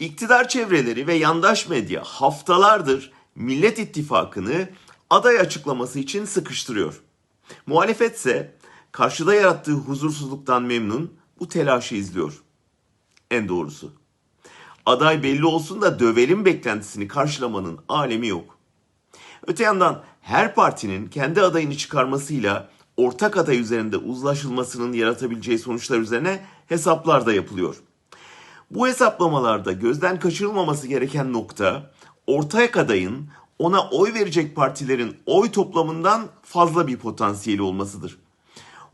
İktidar çevreleri ve yandaş medya haftalardır Millet İttifakı'nı aday açıklaması için sıkıştırıyor. Muhalefetse karşıda yarattığı huzursuzluktan memnun bu telaşı izliyor. En doğrusu. Aday belli olsun da dövelim beklentisini karşılamanın alemi yok. Öte yandan her partinin kendi adayını çıkarmasıyla ortak aday üzerinde uzlaşılmasının yaratabileceği sonuçlar üzerine hesaplar da yapılıyor. Bu hesaplamalarda gözden kaçırılmaması gereken nokta ortak adayın ona oy verecek partilerin oy toplamından fazla bir potansiyeli olmasıdır.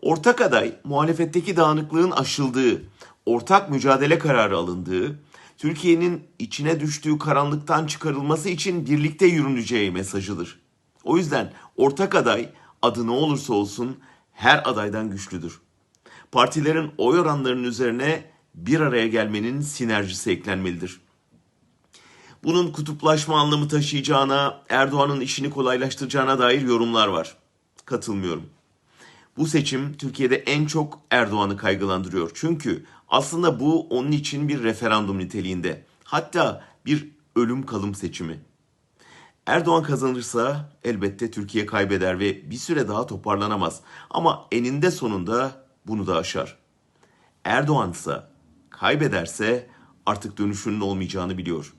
Ortak aday muhalefetteki dağınıklığın aşıldığı, ortak mücadele kararı alındığı, Türkiye'nin içine düştüğü karanlıktan çıkarılması için birlikte yürüneceği mesajıdır. O yüzden ortak aday adı ne olursa olsun her adaydan güçlüdür. Partilerin oy oranlarının üzerine bir araya gelmenin sinerjisi eklenmelidir. Bunun kutuplaşma anlamı taşıyacağına, Erdoğan'ın işini kolaylaştıracağına dair yorumlar var. Katılmıyorum. Bu seçim Türkiye'de en çok Erdoğan'ı kaygılandırıyor. Çünkü aslında bu onun için bir referandum niteliğinde. Hatta bir ölüm kalım seçimi. Erdoğan kazanırsa elbette Türkiye kaybeder ve bir süre daha toparlanamaz. Ama eninde sonunda bunu da aşar. Erdoğan ise kaybederse artık dönüşünün olmayacağını biliyor.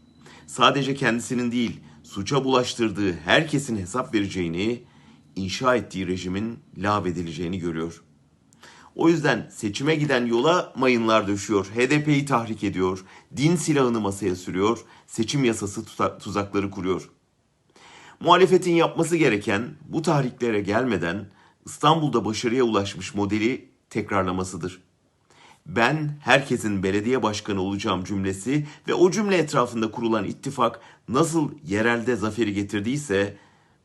Sadece kendisinin değil, suça bulaştırdığı herkesin hesap vereceğini, inşa ettiği rejimin lağvedileceğini görüyor. O yüzden seçime giden yola mayınlar döşüyor, HDP'yi tahrik ediyor, din silahını masaya sürüyor, seçim yasası tuza- tuzakları kuruyor. Muhalefetin yapması gereken bu tahriklere gelmeden İstanbul'da başarıya ulaşmış modeli tekrarlamasıdır. Ben herkesin belediye başkanı olacağım cümlesi ve o cümle etrafında kurulan ittifak nasıl yerelde zaferi getirdiyse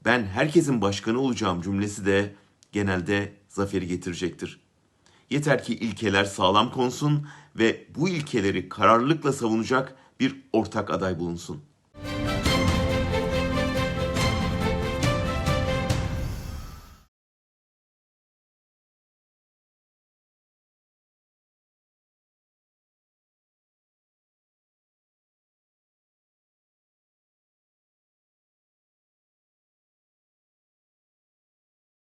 ben herkesin başkanı olacağım cümlesi de genelde zaferi getirecektir. Yeter ki ilkeler sağlam konsun ve bu ilkeleri kararlılıkla savunacak bir ortak aday bulunsun.